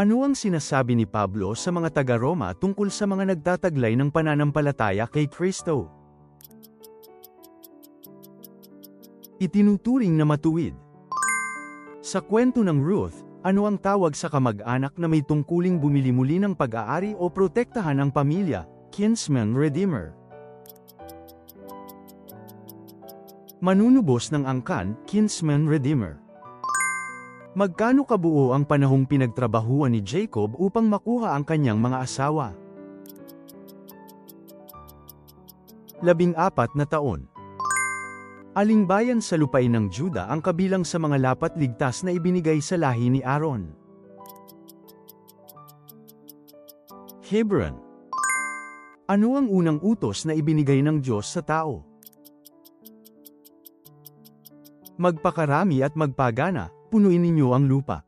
Ano ang sinasabi ni Pablo sa mga taga-Roma tungkol sa mga nagtataglay ng pananampalataya kay Kristo? Itinuturing na matuwid. Sa kwento ng Ruth, ano ang tawag sa kamag-anak na may tungkuling bumili muli ng pag-aari o protektahan ang pamilya? Kinsman Redeemer. Manunubos ng angkan, Kinsman Redeemer. Magkano kabuo ang panahong pinagtrabahuan ni Jacob upang makuha ang kanyang mga asawa? Labing apat na taon. Aling bayan sa lupain ng Juda ang kabilang sa mga lapat ligtas na ibinigay sa lahi ni Aaron? Hebron. Ano ang unang utos na ibinigay ng Diyos sa tao? Magpakarami at magpagana, punuin ninyo ang lupa.